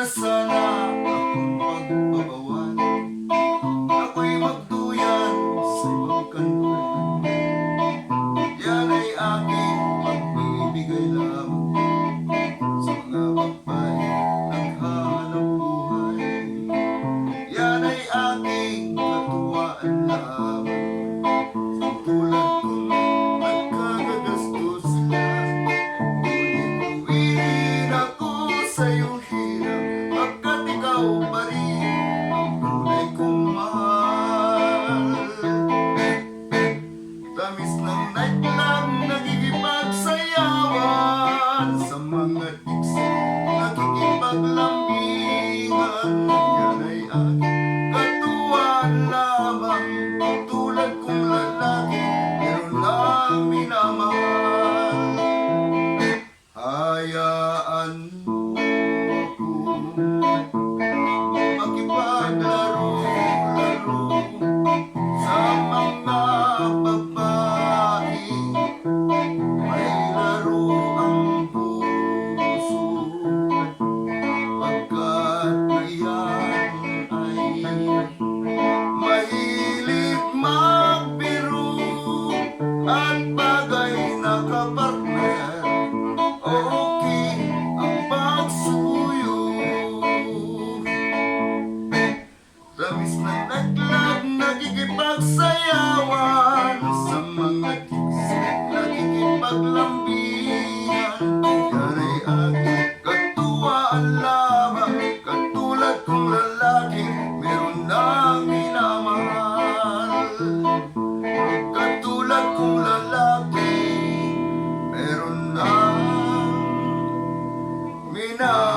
na sana akong pagbabawan Ako'y magduyan sa ibang kanto. Yan ay aking pagbibigay lamang Sa mga babae naghahanap buhay. Yan ay aking katuwaan lamang Sa Tamis ng nightclub Nagigipagsayawan Sa mga tiksi Nakikipaglambingan Yan ay aking katuwaan lamang. Tulad kapartner. Okay ang pagsuyo. Tamis na naglag Nagkikipagsayawan we know.